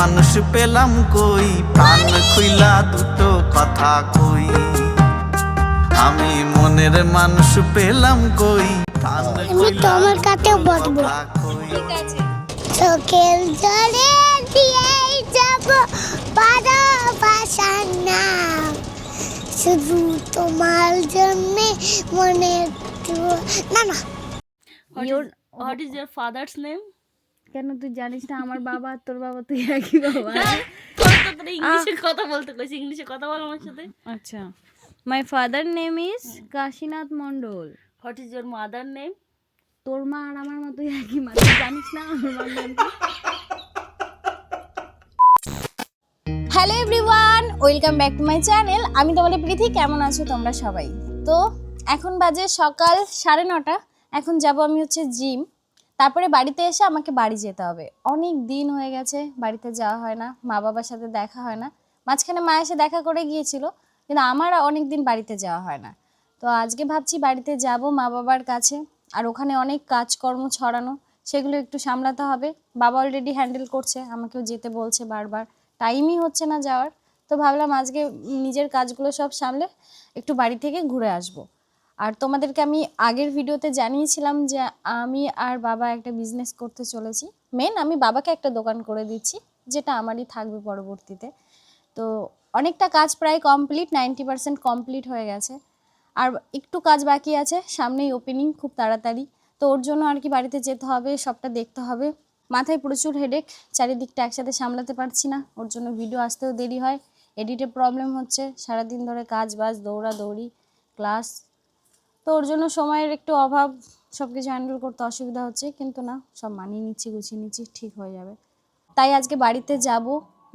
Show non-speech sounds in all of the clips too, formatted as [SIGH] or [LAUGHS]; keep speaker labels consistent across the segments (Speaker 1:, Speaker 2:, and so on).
Speaker 1: মানুষ পেলাম কই? প্রাণ খুইলা দুটো কথা কই। আমি মনের মানুষ পেলাম কই? প্রাণ খুইলা
Speaker 2: তোমার কাছেও
Speaker 1: দুটো
Speaker 2: বসবো।
Speaker 1: কথা কই।
Speaker 2: চোখের জলে দিয়েই যাব ভালোবাসার নাম শুধু তোমার জন্যে মনে না না।
Speaker 3: What is your father's name
Speaker 4: কেন তুই জানিস না আমার বাবা আর তোর বাবা তুই একই বাবা?
Speaker 3: ইংলিশে কথা বলতে কইছি ইংলিশে কথা বল আমার সাথে।
Speaker 4: আচ্ছা। My father name is Kashinath Mondal
Speaker 3: what is your mother name
Speaker 4: তোর মা আর আমার মা তুই একই মা। তুই জানিস না আমার মার নাম
Speaker 5: hello everyone welcome back to my channel আমি তোমাদের প্রীতি কেমন আছো তোমরা সবাই? তো এখন বাজে সকাল সাড়ে নটা। এখন যাব আমি হচ্ছে জিম তারপরে বাড়িতে এসে আমাকে বাড়ি যেতে হবে। অনেক দিন হয়ে গেছে, বাড়িতে যাওয়া হয় না, মা বাবার সাথে দেখা হয় না। মাঝখানে মা এসে দেখা করে গিয়েছিল, কিন্তু আমার অনেক দিন বাড়িতে যাওয়া হয় না। তো আজকে ভাবছি বাড়িতে যাব মা বাবার কাছে, আর ওখানে অনেক কাজকর্ম ছড়ানো, সেগুলো একটু সামলাতে হবে। বাবা অলরেডি হ্যান্ডেল করছে, আমাকেও যেতে বলছে বারবার। টাইমই হচ্ছে না যাওয়ার। তো ভাবলাম আজকে নিজের কাজগুলো সব সামলে একটু বাড়ি থেকে ঘুরে আসব। আর তোমাদেরকে আমি আগের ভিডিওতে জানিয়েছিলাম যে আমি আর বাবা একটা বিজনেস করতে চলেছি। মেন আমি বাবাকে একটা দোকান করে দিচ্ছি, যেটা আমারই থাকবে পরবর্তীতে। তো অনেকটা কাজ প্রায় কমপ্লিট নাইনটি পার্সেন্ট কমপ্লিট হয়ে গেছে। আর একটু কাজ বাকি আছে, সামনেই ওপেনিং খুব তাড়াতাড়ি। তো ওর জন্য আর কি বাড়িতে যেতে হবে, সবটা দেখতে হবে। মাথায় প্রচুর হেডেক চারিদিকটা একসাথে সামলাতে পারছি না। ওর জন্য ভিডিও আসতেও দেরি হয় এডিটে প্রবলেম হচ্ছে। সারাদিন ধরে কাজ বাজ দৌড়া দৌড়ি ক্লাস তো ওর জন্য সময়ের একটু অভাব সব কিছু হ্যান্ডেল করতে অসুবিধা হচ্ছে, কিন্তু না, সব মানিয়ে নিচ্ছি, গুছিয়ে নিচ্ছি, ঠিক হয়ে যাবে। তাই আজকে বাড়িতে যাব,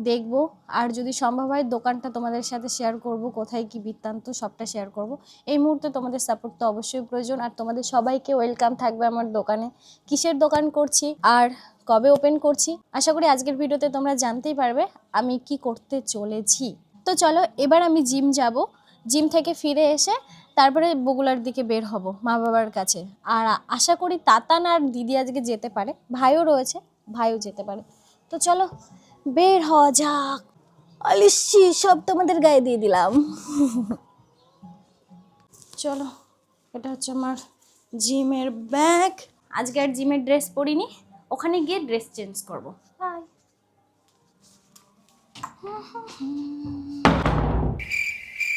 Speaker 5: দেখব, আর যদি সম্ভব হয় দোকানটা তোমাদের সাথে শেয়ার করব, কোথায় কি বৃত্তান্ত সবটা শেয়ার করব। এই মুহূর্তে তোমাদের সাপোর্ট তো অবশ্যই প্রয়োজন, আর তোমাদের সবাইকে ওয়েলকাম থাকবে আমার দোকানে। কিসের দোকান করছি, আর কবে ওপেন করছি, আশা করি আজকের ভিডিওতে তোমরা জানতেই পারবে আমি কি করতে চলেছি। তো চলো, এবার আমি জিম যাব। জিম থেকে ফিরে এসে তারপরে বগুলার দিকে বের হব মা বাবার কাছে। আর আশা করি তাতান আর দিদি আজকে যেতে পারে। ভাইও রয়েছে, ভাইও যেতে পারে। তো চলো, বের হওয়া যাক। আলিসি, সব তোমাদের গায়ে দিয়ে দিলাম। চলো, এটা হচ্ছে আমার জিমের ব্যাগ। আজকে আর জিমের ড্রেস পরিনি, ওখানে গিয়ে ড্রেস চেঞ্জ করব। বাই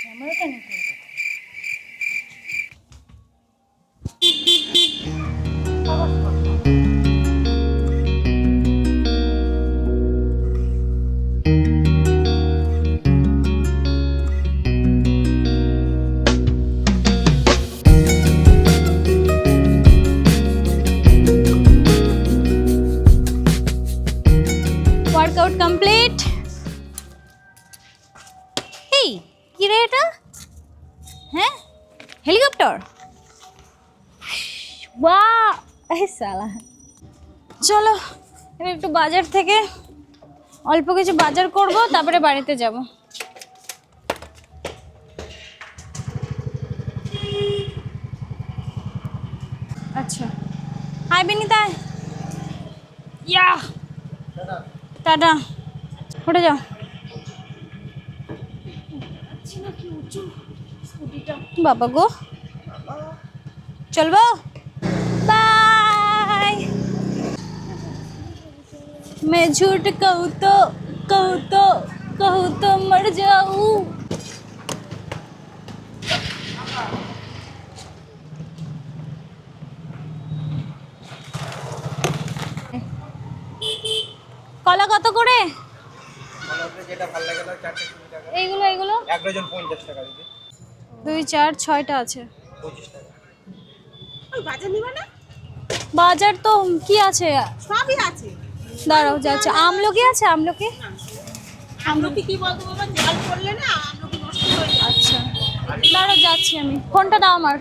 Speaker 5: ক্যামেরাটা নিতে বাজার থেকে অল্প কিছু বাজার করব, তারপরে বাড়িতে যাব। আচ্ছা। হাই বিনিতা। ইয়া। টাটা। উঠে যাও। বাবা গো। চলবো। বাই। मैं झूठ कहूँ तो कहूँ तो कहूँ तो मर जाऊँ কলা কত করে এইগুলো এইগুলো
Speaker 6: এক ডজন পঞ্চাশ টাকা দিদি
Speaker 5: দুই চার ছয়টা আছে
Speaker 6: পঁচিশ টাকা
Speaker 5: বাজার তো কি আছে
Speaker 7: সবই আছে
Speaker 5: দাঁড়াও যাচ্ছে। আমলকি আছে আমলকি?
Speaker 7: আমলকি কি বলতো বাবা জাল করলে না আমলকি নষ্ট হয়ে যায়।
Speaker 5: আচ্ছা। দাঁড়াও যাচ্ছি আমি। ফোনটা দাও আমার।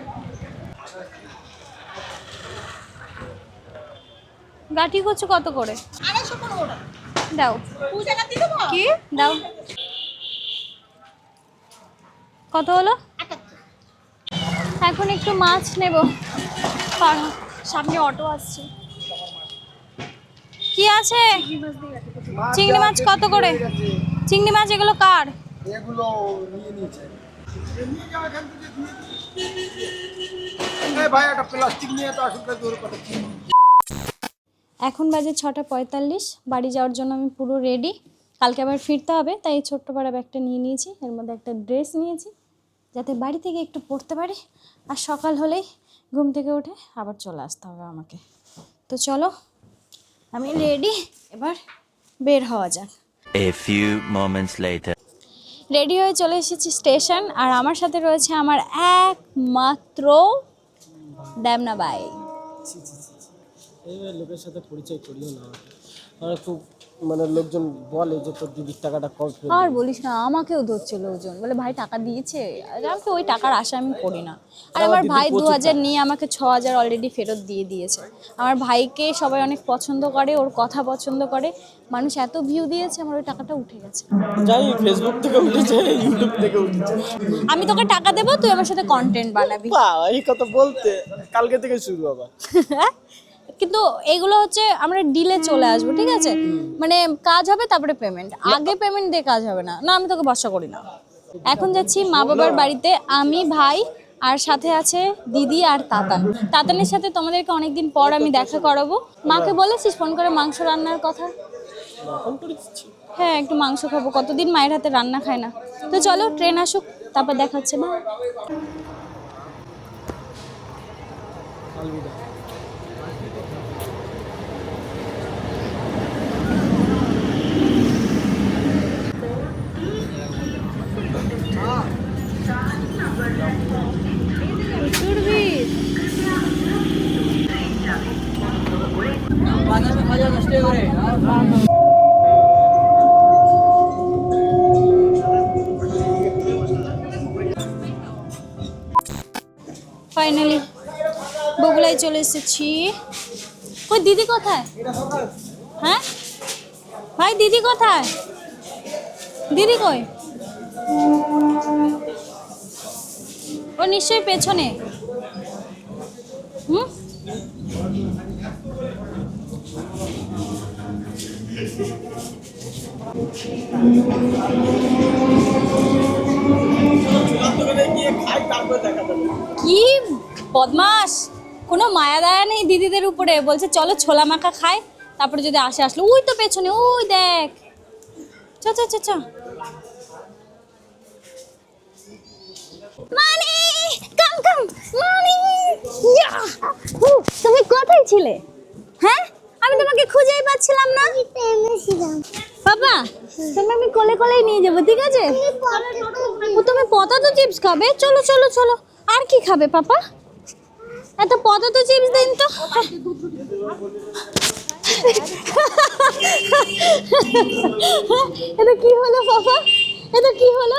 Speaker 5: গাঠি কচু কত করে? দাও। কি? দাও। কত হলো? এখন একটু মাছ নেব। সামনে অটো আসছে। কি আছে? চিংড়ি মাছ কত করে? চিংড়ি মাছ এগুলো কার?
Speaker 6: এগুলো নিয়ে নিয়েছে।
Speaker 5: এখন বাজে ছটা পঁয়তাল্লিশ বাড়ি যাওয়ার জন্য আমি পুরো রেডি কালকে আবার ফিরতে হবে তাই এই ছোট্ট পাড়া ব্যাগটা নিয়ে নিয়েছি এর মধ্যে একটা ড্রেস নিয়েছি যাতে বাড়ি থেকে একটু পড়তে পারি আর সকাল হলেই ঘুম থেকে উঠে আবার চলে আসতে হবে আমাকে। তো চলো আমি রেডি এবার বের হওয়া যাক।
Speaker 8: A few moments later
Speaker 5: ready হয়ে চলে এসেছি স্টেশন আর আমার সাথে রয়েছে আমার একমাত্র ড্যামনা বাই
Speaker 9: এই লোকের সাথে পরিচয় করিও না। আর খুব মানে লোকজন বলে যে তোর দিদির টাকাটা কম
Speaker 5: আর বলিস না আমাকেও ধরছে লোকজন। বলে ভাই টাকা দিয়েছে? আর আমাকে ওই টাকার আশা আমি করি না। আর আমার ভাই দু হাজার নিয়ে আমাকে ছ হাজার অলরেডি ফেরত দিয়ে দিয়েছে। আমার ভাইকে সবাই অনেক পছন্দ করে ওর কথা পছন্দ করে। মানুষ এত ভিউ দিয়েছে আমার ওই টাকাটা উঠে গেছে।
Speaker 9: যাই ফেসবুক থেকে উঠেছে ইউটিউব থেকে উঠেছে।
Speaker 5: আমি তোকে টাকা দেবো তুই আমার সাথে কন্টেন্ট বানাবি।
Speaker 9: এই কথা বলতে কালকে থেকে শুরু আবার। [LAUGHS]
Speaker 5: কিন্তু এগুলো হচ্ছে আমরা ডিলে চলে আসব ঠিক আছে? মানে কাজ হবে তারপরে পেমেন্ট আগে পেমেন্ট দিয়ে কাজ হবে না। না আমি তোকে ভরসা করি না। এখন যাচ্ছি মা বাবার বাড়িতে। আমি ভাই আর সাথে আছে দিদি আর তাতান। তাতানের সাথে তোমাদেরকে অনেকদিন পর আমি দেখা করাবো। মাকে বলেছিস ফোন করে মাংস রান্নার কথা? হ্যাঁ একটু মাংস খাব। কতদিন মায়ের হাতে রান্না খায় না। তো চলো ট্রেন আসুক তারপর দেখাচ্ছে বা ফাইনালি বগুলাই চলে এসেছি। ওই দিদি কোথায়? হ্যাঁ? ভাই, দিদি কোথায়? দিদি কই? ও নিশ্চয়ই পেছনে। কি বদমাস কোনো মায়া দায়া নেই দিদিদের উপরে। বলছে, চলো ছোলা মাখা খায় তারপরে যদি আসে আসলো। ওই তো পেছনে, ওই দেখ। চ চ চ চ। মানি, কাম কাম তুমি কোথায় ছিলে? হ্যাঁ আমি তোমাকে খুঁজেই পাচ্ছিলাম না। বাবা তুমি আমি কোলে কোলে নিয়ে যাব ঠিক আছে? ও তুমি পটাটো চিপস খাবে। চলো চলো চলো। আর কি খাবে পাপা? এত পটাটো চিপস দিন তো। এটা কি হলো পাপা? এটা কি হলো?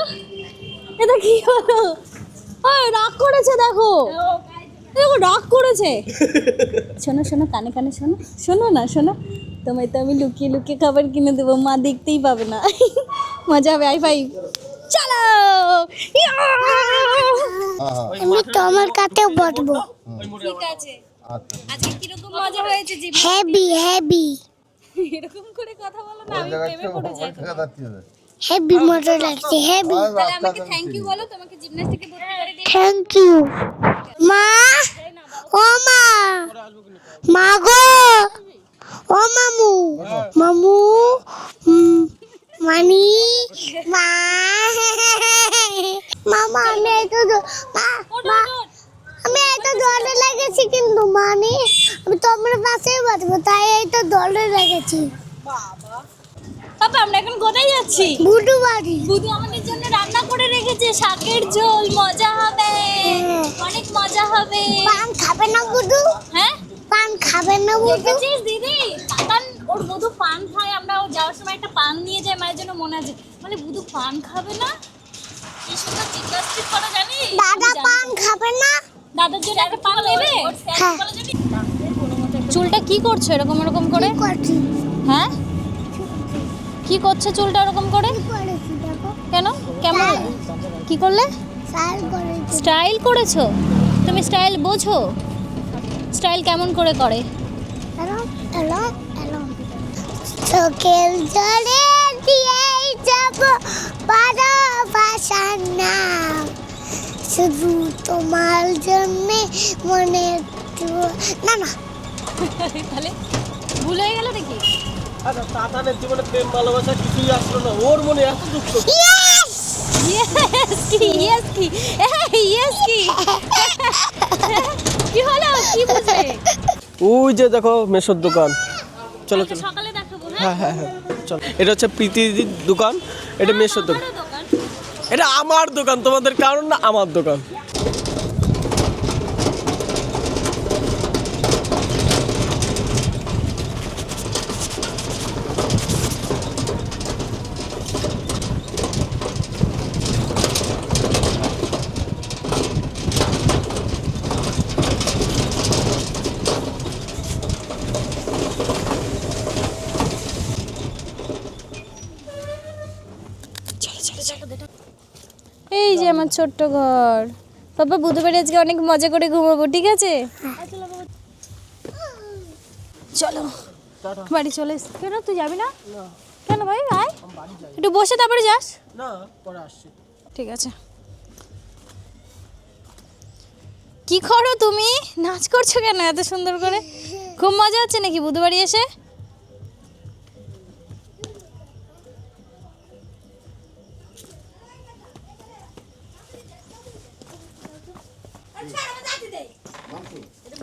Speaker 5: এটা কি হলো? ওই রাগ করেছে দেখো। দেখো রাগ করেছে। [LAUGHS] শোনো শোনো কানে কানে শোনো। শোনো না শোনো। তোমায় তো আমি লুকিয়ে লুকিয়ে খাবার কিনে দেবো মা দেখতেই পাবে না মজা হবে আই ফাই চলো!
Speaker 2: আমি তোমার কাছে বসবো
Speaker 5: ঠিক আছে আজকে কীরকম মজা হয়েছে জি
Speaker 2: হেভি হেভি
Speaker 5: এরকম করে কথা বলো না আমি প্রেমে পড়ে যাই।
Speaker 2: হেভি মজা লাগছে হেভি
Speaker 5: তাহলে আমাকে থ্যাংক ইউ বলো তোমাকে ভর্তি করে দিই
Speaker 2: থ্যাংক ইউ মা ও মা মা গো ও মামু মামু মানি মা। মামা আমি এত মা আমি এত দলে লেগেছি কিন্তু মানে আমি তোমার পাশেই বসবো তাই এই তো দলে লেগেছি।
Speaker 5: আমরা এখন কোথায় যাচ্ছি?
Speaker 2: বুডু বাড়ি।
Speaker 5: বুধু আমাদের জন্য রান্না করে রেখেছে শাকের ঝোল মজা হবে
Speaker 2: হ্যাঁ।
Speaker 5: অনেক মজা হবে।
Speaker 2: পান খাবে না বুডু
Speaker 5: হ্যাঁ?
Speaker 2: পান খাবে না বুডু
Speaker 5: ওর বুধু পান খায় আমরা ও যাওয়ার সময় একটা পান নিয়ে যাই মায়ের জন্য মনে আছে। মানে বুধু পান খাবে না? কি সুন্দর জিমনাস্টিক করে জানিস?
Speaker 2: দাদা পান খাবে না।
Speaker 5: দাদার জন্য একটা পান নেবে?
Speaker 2: হ্যাঁ।
Speaker 5: চুলটা কি করছ এরকম এরকম করে? হ্যাঁ? কি করছে চুলটা এরকম করে? কেন? কেমন? কি করলে? স্টাইল করেছ। তুমি স্টাইল বোঝো? স্টাইল কেমন করে করে?
Speaker 2: চোখের জলে দিয়েই যাব ভাষার নাম। শুধু তোমার জন্যে মনে একটু- না না।
Speaker 5: তাহলে ভুল হয়ে গেল নাকি?
Speaker 9: আচ্ছা তাতানের জীবনে প্রেম ভালোবাসা কিছুই আসলো না ওর মনে এত দুঃখ।
Speaker 5: ইয়েস কি ইয়েস কি? ইয়েস কি? কি হলো? কি বুঝলে
Speaker 9: ওই যে দেখো মেশোর দোকান। চলো চলো। হ্যাঁ
Speaker 3: হ্যাঁ
Speaker 9: হ্যাঁ চলো। এটা হচ্ছে প্রীতিদির দোকান এটা মেশোর দোকান। এটা আমার দোকান তোমাদের কারণ না আমার দোকান।
Speaker 5: এই যে আমার ছোট্ট ঘর। বাবা বুধবার আজকে অনেক মজা করে ঘুমাবো ঠিক আছে? চলো বাড়ি চলে এস- কেন তুই যাবি না? কেন ভাই আয়। একটু বসে তারপরে যাস।
Speaker 9: না পরে আসছি।
Speaker 5: ঠিক আছে। কি করো তুমি? নাচ করছ কেন এত সুন্দর করে? খুব মজা হচ্ছে নাকি বুধবারই এসে?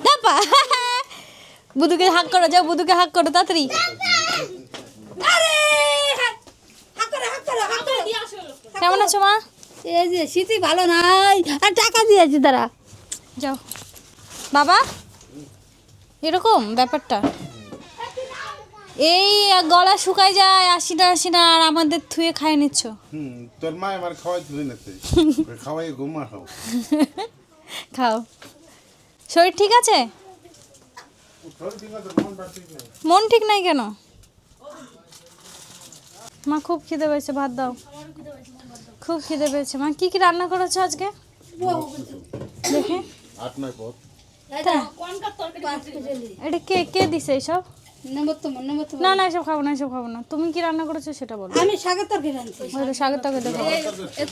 Speaker 5: দাপা বুধুকে হাক করো যাও বুধুকে হাক করো তাড়াতাড়ি। কেমন আছো মা?
Speaker 4: এই যে শীতই ভালো নাই। আর টাকা দিয়েছি তারা
Speaker 5: যাও। বাবা এরকম ব্যাপারটা? এই গলা শুকায় যায় আসি না আসি না আর আমাদের থুয়ে খাইয়ে নিচ্ছ।
Speaker 10: তোর মা আমার খাওয়াই তুই নাতে। [LAUGHS] খাওয়াই ঘুমা খাও।
Speaker 5: খাও। শরীর ঠিক আছে? মন ঠিক নাই কেন? মা খুব খিদে পেয়েছে ভাত দাও। খুব খিদে পেয়েছে। মা কি কি রান্না করেছ আজকে? দেখে। এটা কে কে দিছে এইসব? না না এসব খাব না এসব খাব না। তুমি কি রান্না করেছ সেটা বলো।
Speaker 4: আমি শাকের তরকারি রাঁধছি
Speaker 5: ওই শাকের তরকারি দেখো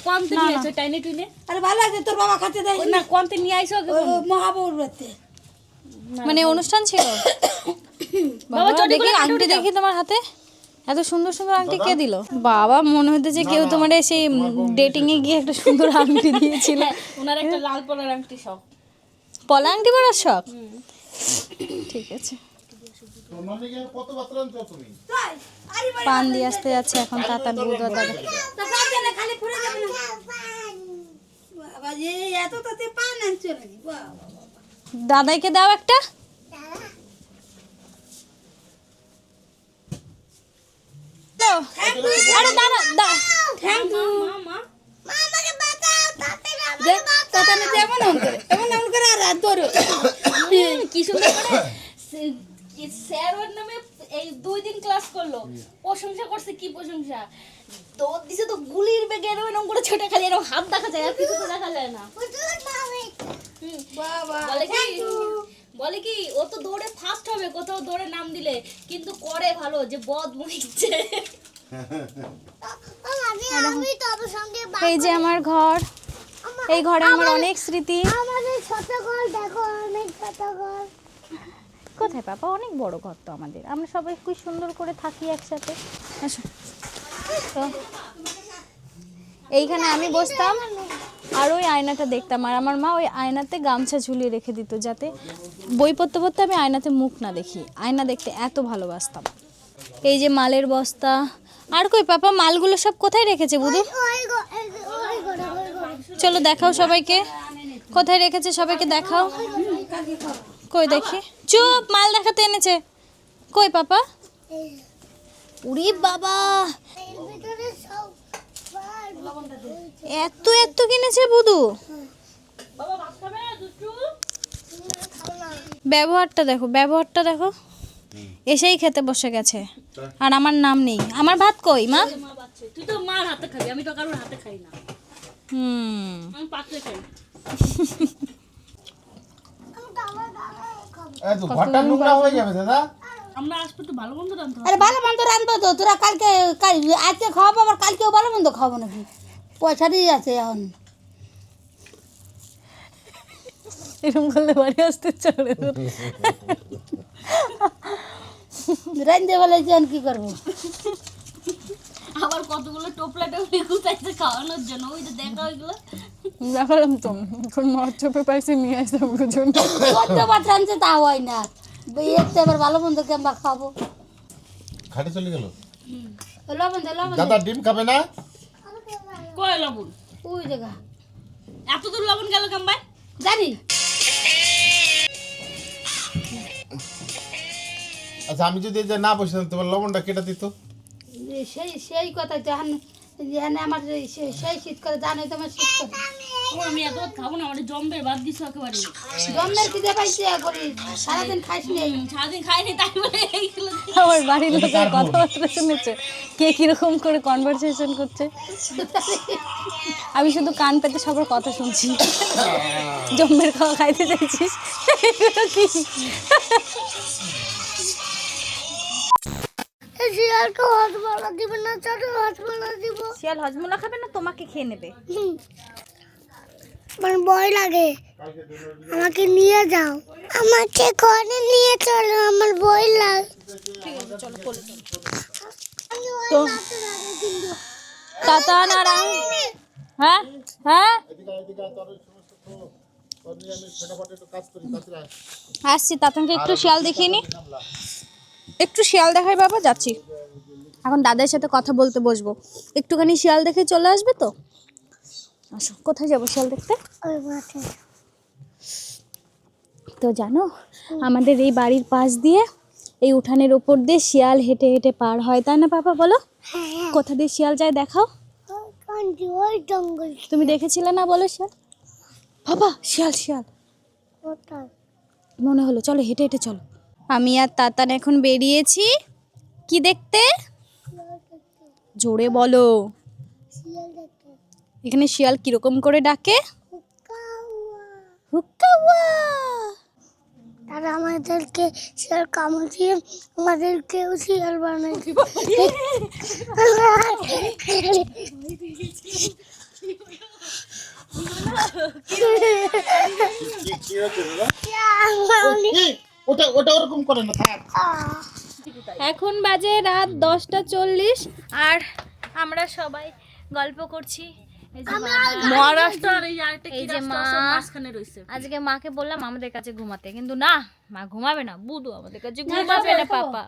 Speaker 3: কম তো নিয়ে আসো টাইনে টুইনে।
Speaker 4: আরে ভালো আছে তোর বাবা খাতে দেয়
Speaker 3: না কম তো নিয়ে
Speaker 4: মহাবৌর
Speaker 5: মানে অনুষ্ঠান ছিল? বাবা দেখি আংটি দেখি তোমার হাতে। এত সুন্দর সুন্দর আংটি কে দিল? বাবা মনে হতে যে কেউ তোমার সেই ডেটিং এ গিয়ে একটা সুন্দর আংটি দিয়েছিল।
Speaker 3: ওনার একটা লাল পলার আংটি সব
Speaker 5: পলা আংটি পরার শখ? ঠিক আছে। পান দিয়ে আসতে যাচ্ছে। এখন দাদা।
Speaker 4: তাতে নাকি? বাবা
Speaker 5: দাদাইকে দাও একটা। দাও। আরে দাঁড়া দা
Speaker 4: থ্যাংক ইউ
Speaker 3: মা
Speaker 2: মা বাঁচাও তাতে
Speaker 4: দেখ তাতানে এমন এমন করে এমন এমন করে আর ধরো।
Speaker 3: কি সুন্দর করে [COUGHS] স্যার ওর নামে এই দুই দিন ক্লাস করল। প্রশংসা করছে কি প্রশংসা? দৌড় দিছে তো গুলির বেগে এরকম এরকম করে ছোট খালি এরকম হাত দেখা যায় আর কিছু দেখা যায় না। হুম।
Speaker 4: বাবা।
Speaker 3: বলে কি বলে কি ও তো দৌড়ে ফার্স্ট হবে কোথাও দৌড়ে নাম দিলে কিন্তু করে ভালো যে বদ
Speaker 2: সঙ্গে
Speaker 5: এই যে আমার ঘর এই ঘরে আমার অনেক স্মৃতি।
Speaker 2: আমাদের ছোট ঘর দেখো অনেক ছোট ঘর।
Speaker 5: কোথায় পাপা অনেক বড় ঘর তো আমাদের। আমরা সবাই খুব সুন্দর করে থাকি একসাথে। তো এইখানে আমি বসতাম আর ওই আয়নাটা দেখতাম। আর আমার মা ওই আয়নাতে গামছা ঝুলিয়ে রেখে দিত যাতে বই পড়তে পড়তে আমি আয়নাতে মুখ না দেখি। আয়না দেখতে এত ভালোবাসতাম। এই যে মালের বস্তা। আর কই পাপা, মালগুলো সব কোথায় রেখেছে বুধু চলো দেখাও সবাইকে। কোথায় রেখেছে সবাইকে দেখাও। কই দেখি? চুপ মাল দেখাতে এনেছে। কই পাপা? উরি বাবা। এত এত কিনেছে বুধু ব্যবহারটা দেখো ব্যবহারটা দেখো। এসেই খেতে বসে গেছে। আর আমার নাম নেই। আমার ভাত কই মা?
Speaker 3: তুই তো মার হাতে খাবি আমি তো কারোর হাতে খাই না।
Speaker 5: হুম।
Speaker 3: আমি পাত্রে খাই। [LAUGHS]
Speaker 10: ঘরটা নোংরা হয়ে যাবে দাদা।
Speaker 3: আমরা আসব তো ভালো মন্দ রান্ধতে
Speaker 4: আরে ভালো মন্দ রান্ধবো তো তোরা কালকে আজকে খাওয়াবো আবার কালকেও ভালো মন্দ খাওয়াবো নাকি? পয়সা দিয়ে আছে এখন।
Speaker 5: এরকম করলে বাড়ি আসতে চলে
Speaker 4: রান্ধতে বলে এখন কি করব?
Speaker 3: আবার কতগুলো টোপলা টোপলি গুছাইছে খাওয়ানোর জন্য ওই যে দেখা ওইগুলো [LAUGHS]
Speaker 5: দেখালাম তো এখন মাছ চোপে পাইছি নিয়ে আসতাম জন্য।
Speaker 4: চোদ্দ বার রাঁধছে তা হয় না। এতে আবার ভালো মন্দ কেমবা খাব?
Speaker 10: খাটে চলে গেল?
Speaker 4: লবণ দে লবণ দে।
Speaker 10: দাদা ডিম খাবে না?
Speaker 3: কয় লবণ?
Speaker 4: ওই জায়গা
Speaker 3: এত দূর লবণ গেল কাম্বাই
Speaker 4: জানি।
Speaker 10: আচ্ছা আমি যদি যে না বসে তোমার লবণটা কেটে দিত।
Speaker 4: সেই সেই কথা জান আমার সেই শীত করে জানো তো আমার শীত করে।
Speaker 3: আমি এত খাব না আমার জম্বে বাদ দিছো একেবারে।
Speaker 4: জন্মের খিদে পাইছে করি সারাদিন খাইস নি।
Speaker 3: সারাদিন খাইনি তাই বলে এইগুলো
Speaker 5: আমার বাড়ির লোকের কথাবার্তা শুনেছে। কে কীরকম করে কনভারসেশন করছে? আমি শুধু কান পেতে সবার কথা শুনছি। জম্মের খাওয়া খাইতে চাইছিস? এগুলো কি?
Speaker 2: শিয়ালকে হজমালা দিবে না ছোট হজমালা দিব।
Speaker 5: শিয়াল হজমোলা খাবে না তোমাকে খেয়ে নেবে।
Speaker 2: আমার ভয় লাগে। আমাকে নিয়ে যাও। আমাকে ঘরে নিয়ে চলো আমার ভয় লাগে।
Speaker 5: তো তাতা নারা হ্যাঁ? হ্যাঁ? আসছি তাতানকে একটু শিয়াল দেখিয়ে নি। একটু শিয়াল দেখাই বাবা যাচ্ছি। এখন দাদার সাথে কথা বলতে বসবো। একটুখানি শিয়াল দেখে চলে আসবে তো? আসো কোথায় যাব শিয়াল দেখতে? তো জানো আমাদের এই বাড়ির পাশ দিয়ে এই উঠানের ওপর দিয়ে শিয়াল হেঁটে হেঁটে পার হয় তাই না বাবা বলো?
Speaker 2: হ্যাঁ
Speaker 5: কোথা দিয়ে শিয়াল যায় দেখাও। তুমি দেখেছিলে না বলো শিয়াল? বাবা শিয়াল শিয়াল। মনে হলো চলো হেঁটে হেঁটে চলো। আমি আর তাতান এখন বেরিয়েছি। কি দেখতে? জোরে বলো। এখানে শিয়াল কীরকম করে ডাকে?
Speaker 2: তারা আমাদেরকে শিয়াল কামড় দিয়ে আমাদেরকেও শিয়াল বানাই দিবে
Speaker 10: ওটা ওটা ওরকম করে না থাক।
Speaker 5: এখন বাজে রাত দশটা চল্লিশ আর আমরা সবাই গল্প করছি। আজকে মাকে বললাম আমাদের কাছে ঘুমাতে কিন্তু না মা ঘুমাবে না বুধু আমাদের কাছে ঘুমাবে না পাপা।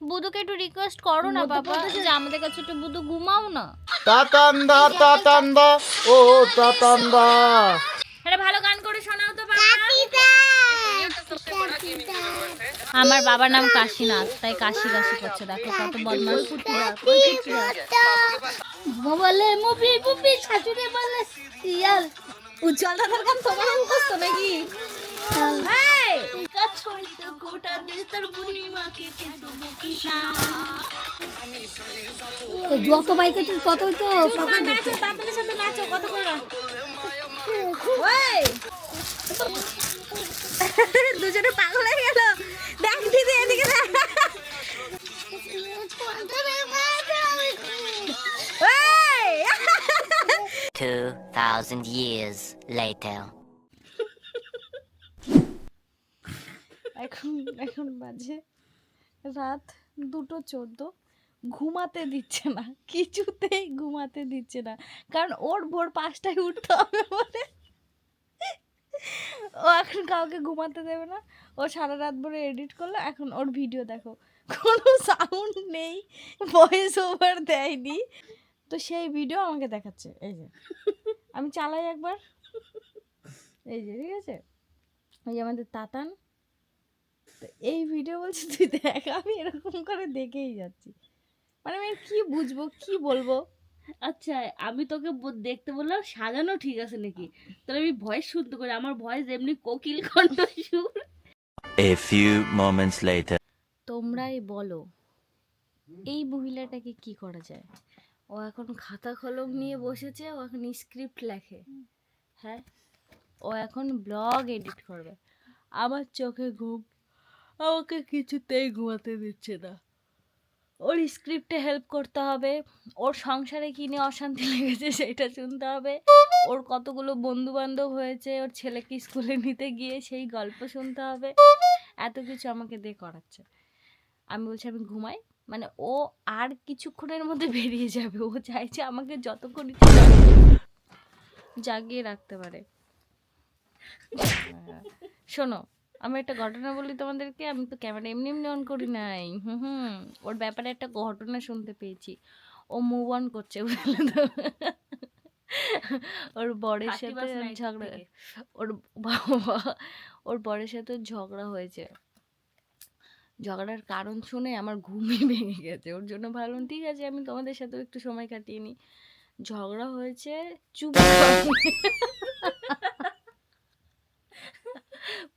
Speaker 5: বুধুকে একটু রিকোয়েস্ট করো না পাপা। যে আমাদের কাছে একটু বুধু ঘুমাও না।
Speaker 10: তাতান্দা তাতান্দা ও তাতান্দা
Speaker 5: আরে ভালো গান করে শোনাও তো পাপা। আমার বাবার নাম কাশীনাথ তাই কাশি কাশি করছে দেখো কত বদমাস
Speaker 2: বলে মুভি মুভি শাশুড়ি বলে শিয়াল।
Speaker 5: উজ্জ্বল দাদার গান তোমার মুখস্থ নাকি?
Speaker 3: তো
Speaker 4: যত বাইকে তুই তো
Speaker 5: নাচো কত করে ওই [LAUGHS] দুজনে পাগল হয়ে গেল। দেখ দিদি এদিকে ওই!
Speaker 8: 2,000 years later.
Speaker 5: এখন এখন বাজে রাত দুটো চোদ্দ। ঘুমাতে দিচ্ছে না। কিছুতেই ঘুমাতে দিচ্ছে না। কারণ ওর ভোর পাঁচটায় উঠতে হবে বলে। ও এখন কাউকে ঘুমাতে দেবে না। ও সারা রাত ভরে এডিট করল, এখন ওর ভিডিও দেখো। কোনো সাউন্ড নেই ভয়েস ওভার দেয়নি। তো সেই ভিডিও আমাকে দেখাচ্ছে, এই যে। আমি চালাই একবার। এই যে, ঠিক আছে? ওই যে আমাদের তাতান। তো এই ভিডিও বলছি, তুই দেখ, আমি এরকম করে দেখেই যাচ্ছি। মানে আমি কি বুঝব, কি বলব?
Speaker 3: আচ্ছা আমি তোকে ব- দেখতে বললাম সাজানো ঠিক আছে নাকি? তাহলে আমি ভয়েস শুনতে করি আমার ভয়েস এমনি কোকিল [LAUGHS] কণ্ঠ সুর
Speaker 8: A few moments later.
Speaker 5: তোমরাই বলো এই মহিলাটাকে কি করা যায়? ও এখন খাতা কলম নিয়ে বসেছে ও এখন স্ক্রিপ্ট লেখে। হ্যাঁ ও এখন ব্লগ এডিট করবে। আমার চোখে ঘুম আমাকে কিছুতেই ঘুমাতে দিচ্ছে না। ওর স্ক্রিপ্টে হেল্প করতে হবে, ওর সংসারে কী নিয়ে অশান্তি লেগেছে সেটা শুনতে হবে, ওর কতগুলো বন্ধু বান্ধব হয়েছে, ওর ছেলেকে স্কুলে নিতে গিয়ে সেই গল্প শুনতে হবে, এত কিছু আমাকে দিয়ে করাচ্ছে আমি বলছি, আমি ঘুমাই মানে ও আর কিছুক্ষণের মধ্যে বেরিয়ে যাবে, ও চাইছে আমাকে যতক্ষণ জাগিয়ে- রাখতে পারে। শোনো আমি একটা ঘটনা বলি তোমাদেরকে আমি তো ক্যামেরা এমনি এমনি অন করি নাই। হুম হুম। ওর ব্যাপারে একটা ঘটনা শুনতে পেয়েছি। ও মুভ অন করছে বুঝলে তো। ওর বরের সাথে ঝগড়া ওর বাবা ওর বরের সাথে ঝগড়া হয়েছে। ঝগড়ার কারণ শুনে আমার ঘুমই [LAUGHS] ভেঙে গেছে। ওর জন্য ভাবলাম ঠিক আছে আমি তোমাদের সাথেও একটু সময় কাটিয়ে নিই। ঝগড়া হয়েছে চুপ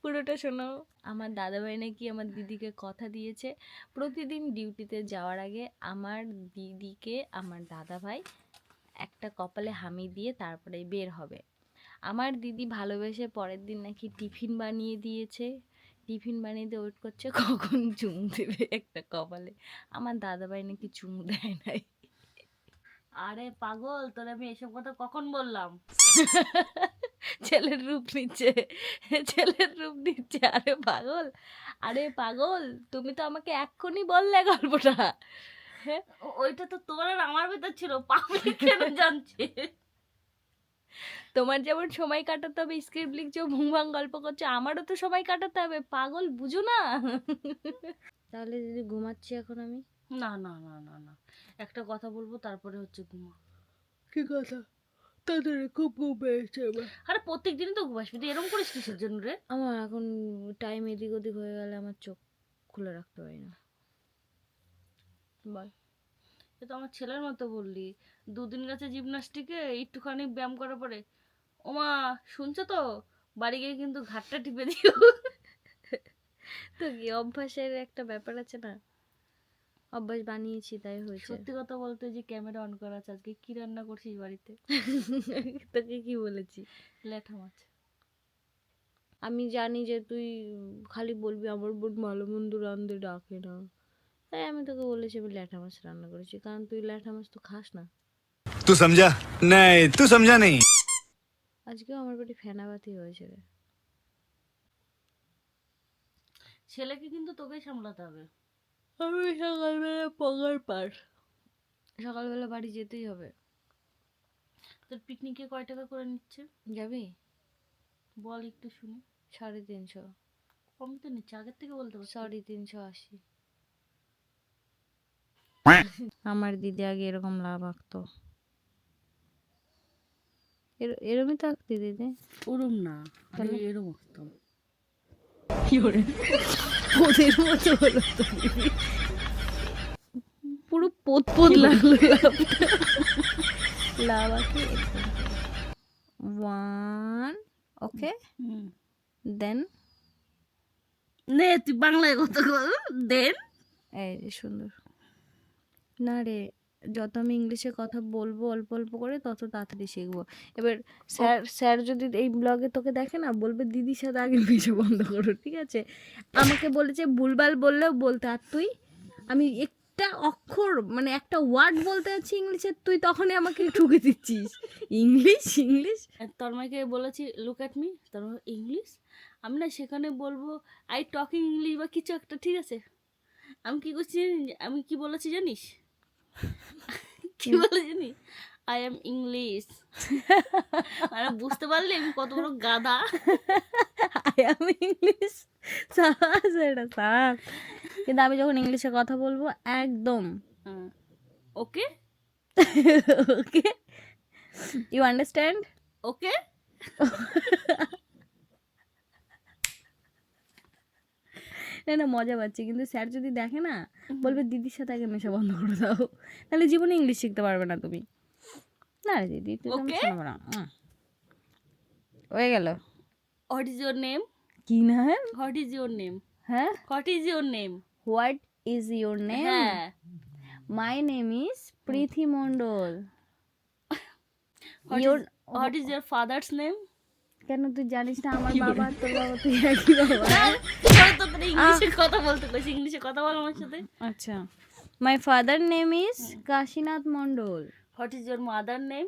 Speaker 5: পুরোটা শোনো। আমার দাদাভাই নাকি আমার দিদিকে কথা দিয়েছে। প্রতিদিন ডিউটিতে যাওয়ার আগে আমার দিদিকে, আমার দাদাভাই একটা কপালে হামি দিয়ে তারপরে বের হবে। আমার দিদি ভালোবেসে পরের দিন নাকি টিফিন বানিয়ে দিয়েছে। টিফিন বানিয়ে দিয়ে ওয়েট করছে কখন চুমু দেবে একটা কপালে। আমার দাদাভাই নাকি চুমু দেয় নাই। আরে পাগল তোর আমি এসব কথা কখন বললাম? ছেলের রূপ নিচ্ছে ছেলের রূপ নিচ্ছে আরে পাগল আরে পাগল তুমি তো আমাকে এক্ষুনি বললে গল্পটা। হ্যাঁ? ওইটা তো তোমার আর আমার ভিতর ছিল পাবলিক কেন জানছে? তোমার যেমন সময় কাটাতে হবে স্ক্রিপ্ট লিখছো ভুংভাং গল্প করছ আমারও তো সময় কাটাতে হবে পাগল বুঝো না। তাহলে দিদি ঘুমাচ্ছি এখন আমি। না না না না না। একটা কথা বলব তারপরে হচ্ছে ঘুমা।
Speaker 11: কি কথা? তাদের খুব ঘুম পেয়েছে
Speaker 5: আরে প্রত্যেক দিনই তো ঘুমাসবি তুই এরকম করিস কিসের জন্য রে? আমার এখন টাইম এদিক ওদিক হয়ে গেলে আমার চোখ খুলে রাখতে পারি না। বল এ তো আমার ছেলের মতো বললি। দুদিন গেছে জিমনাস্টিকে একটুখানি ব্যায়াম করার পরে। ওমা শুনছো তো? বাড়ি গিয়ে কিন্তু ঘাটটা টিপে দিও। তো কি অভ্যাসের একটা ব্যাপার আছে না? অভ্যাস বানিয়েছি তাই হয়েছে। সত্যি কথা বলতে যে ক্যামেরা অন করা আছে আজকে কি রান্না করছিস বাড়িতে? [LAUGHS] তোকে কি বলেছি? লেঠা মাছ। আমি জানি যে তুই খালি বলবি আমার বোন ভালো মন্দ রান্ধতে ডাকে না। তাই আমি তোকে বলেছি আমি ল্যাঠা মাছ রান্না করেছি কারণ তুই ল্যাঠা মাছ তো খাস না।
Speaker 12: তুই সমঝা নাই তুই সমঝা নেই
Speaker 5: আজকেও আমার পেটে ফেনাবাতি হয়েছে রে। ছেলেকে কিন্তু তোকেই সামলাতে হবে। আমি সকালবেলা পগার পার। সকালবেলা বাড়ি যেতেই হবে। তোর পিকনিকে কয় টাকা করে নিচ্ছে? যাবি? বল একটু শুনি। সাড়ে তিনশো। কম তো নিচ্ছে আগের থেকে বলতে পারছি। সাড়ে তিনশো আশি। আমার দিদি আগে এরকম লাভ আঁকতো। এর- এরমই তো আঁকতি দিদি।
Speaker 3: ওরম না আমি এরম আঁকতাম।
Speaker 5: ওদের মতো হলো তো। পুরো পোত পোত লাগল লাভটা ওয়ান ওকে দেন
Speaker 3: নে তুই বাংলায় কথা বল দেন
Speaker 5: এই সুন্দর। না রে যত আমি ইংলিশে কথা বলব অল্প অল্প করে তত তাড়াতাড়ি শিখব। এবার স্যার স্যার যদি এই ব্লগে তোকে দেখে না বলবে দিদির সাথে আগে মিশে বন্ধ করো ঠিক আছে? আমাকে বলেছে ভুলভাল বললেও বলতে আর তুই? আমি একটা অক্ষর মানে একটা ওয়ার্ড বলতে যাচ্ছি ইংলিশে তুই তখনই আমাকে ঠুকে দিচ্ছিস। English English? তন্ময়কে বলেছি look at me Tanmoy English? আমি না সেখানে বলব আই টকিং ইংলিশ বা কিছু একটা ঠিক আছে? আমি কি করছি আমি কি বলেছি জানিস? কি বলে জানিস আই এম ইংলিশ মানে বুঝতে পারলি আমি কত বড় গাদা আই এম ইংলিশ সাবাস এটা সাবাস। কিন্তু আমি যখন ইংলিশে কথা বলব একদম। ওকে ওকে ইউ আন্ডারস্ট্যান্ড ওকে না না মজা পাচ্ছি। কিন্তু স্যার যদি দেখে না বলবে দিদির সাথে আগে মেশা বন্ধ করে দাও। তাহলে জীবনে ইংলিশ শিখতে পারবে না তুমি। না রে দিদি তুই তো আমি শোনাবো না। হয়ে গেল। হোয়াট ইজ ইউর নেম কি না? হোয়াট ইজ ইউর নেম হ্যাঁ? What is your name what is your name হ্যাঁ। My name is Priti Mondal your what is your father's name কেন তুই জানিস না আমার বাবা তোর বাবা তুই একই বাবা [LAUGHS]
Speaker 3: তো তোর ইংলিশে কথা বলতে কইছি ইংলিশে কথা বল আমার সাথে।
Speaker 5: আচ্ছা। My father name is Kashinath Mondal
Speaker 3: what is your mother name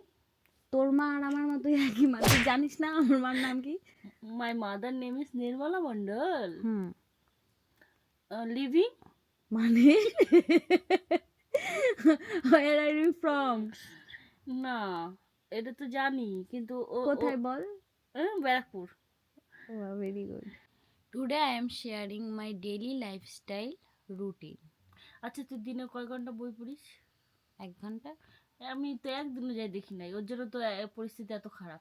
Speaker 5: তোর মা আর আমার মা তুই একই মা। তুই জানিস না আমার মার নাম কি?
Speaker 3: My mother name is Nirmala Mondal
Speaker 5: hmm.
Speaker 3: Living
Speaker 5: মানে? হোয়ার আর ইউ ফ্রম
Speaker 3: না এটা তো জানি কিন্তু
Speaker 5: কোথায় বল?
Speaker 3: Barrackpore.
Speaker 5: Very good today I am sharing my daily lifestyle routine
Speaker 3: আচ্ছা তুই দিনে কয় ঘণ্টা বই পড়িস?
Speaker 5: এক ঘণ্টা?
Speaker 3: আমি তো একদিনও যাই দেখি নাই ওর জন্য তো পরিস্থিতি এত খারাপ।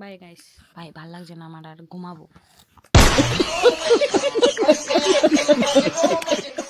Speaker 5: বাই গাইস ভাই ভালো লাগছে না আমার আর ঘুমাবো। [LAUGHS]